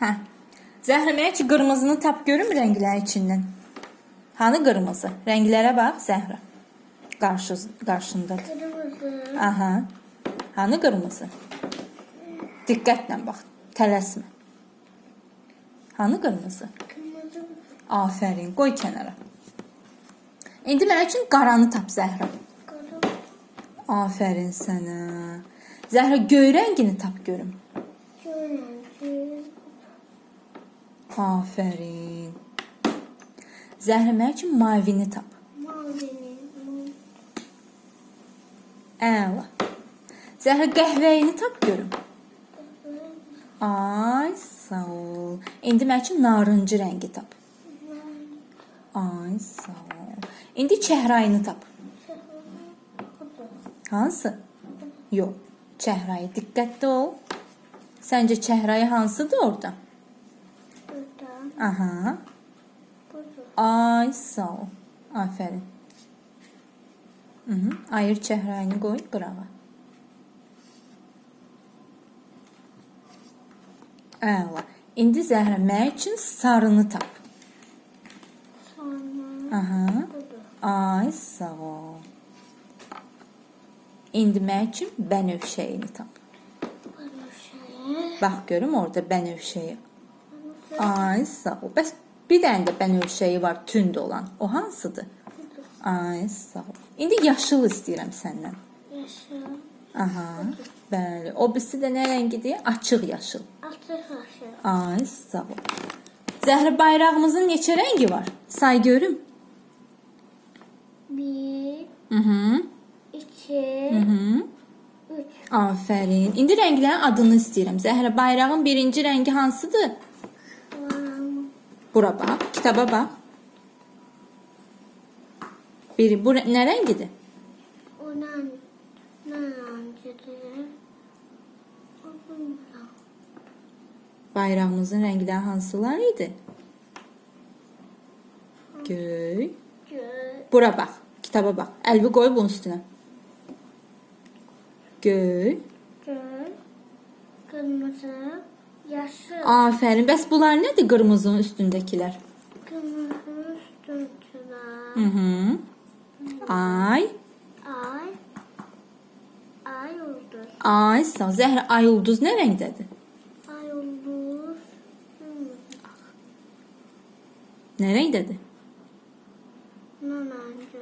Hə. Zəhra mənə ki qırmızını tap görüm rənglər içindən. Hanı qırmızı? Rənglərə bax Zəhra. Qarşı qarşındadır. Kırmızı. Aha. Hanı qırmızı? Diqqətlə bax. Tələsmə. Hanı qırmızı? Kırmızı. Afərin. Qoy kənara. İndi mənim üçün qaranı tap Zəhra. Kırmızı. Afərin sənə. Zəhra göy rəngini tap görüm. Afərin. Zəhra mənim üçün mavini tap. Mavinin. Əla. Zəhra qəhvəyini tap görüm. Ay, sağ ol. İndi mənim üçün narıncı rəngi tap. Ay, sağ ol. İndi çəhrayını tap. Hansı? Yox. Çəhrayı diqqətli ol. Səncə çəhrayı hansıdır orada? Aha. Ay, sağ ol. Afərin. Mhm. Ayır çəhrayını qoy qırağa. Əla. İndi Zəhra mənim üçün sarını tap. Aha. Ay, sağ ol. İndi mənim üçün bənövşəyini tap. Şey. Bax görüm orada bənövşəyi. Ay, sağ ol. Bəs bir dənə də bənövşəyi var, tünd olan. O hansıdır? Ay, sağ ol. İndi yaşıl istəyirəm səndən. Yaşıl. Aha. Bəli. O birisi də nə rəngidir? Açıq yaşıl. Açıq yaşıl. Ay, sağ ol. Zəhra bayrağımızın neçə rəngi var? Say görüm. Bir. Mhm. iki, Mhm. Üç. Afərin. İndi rənglərin adını istəyirəm. Zəhra bayrağın birinci rəngi hansıdır? Bura bax, kitaba bax. Biri bu nə rəngidir? Onan. Narancıdır. Bundan. Bayrağımızın rəngləri hansılar idi? Göy. Bura bax, kitaba bax. Əlvi qoy bunun üstünə. Göy. Göz. Kırmızı. Yaşıl. Afərin. Bəs bunlar nədir qırmızının üstündəkilər? Kırmızı üstünçüler. Mhm. Ay. Ay. Ay yıldız. Ay, sağ. Zəhra ay ulduz nə rəngdədir? Ay. Kırmızı. Nə rəngdədir? Narancı.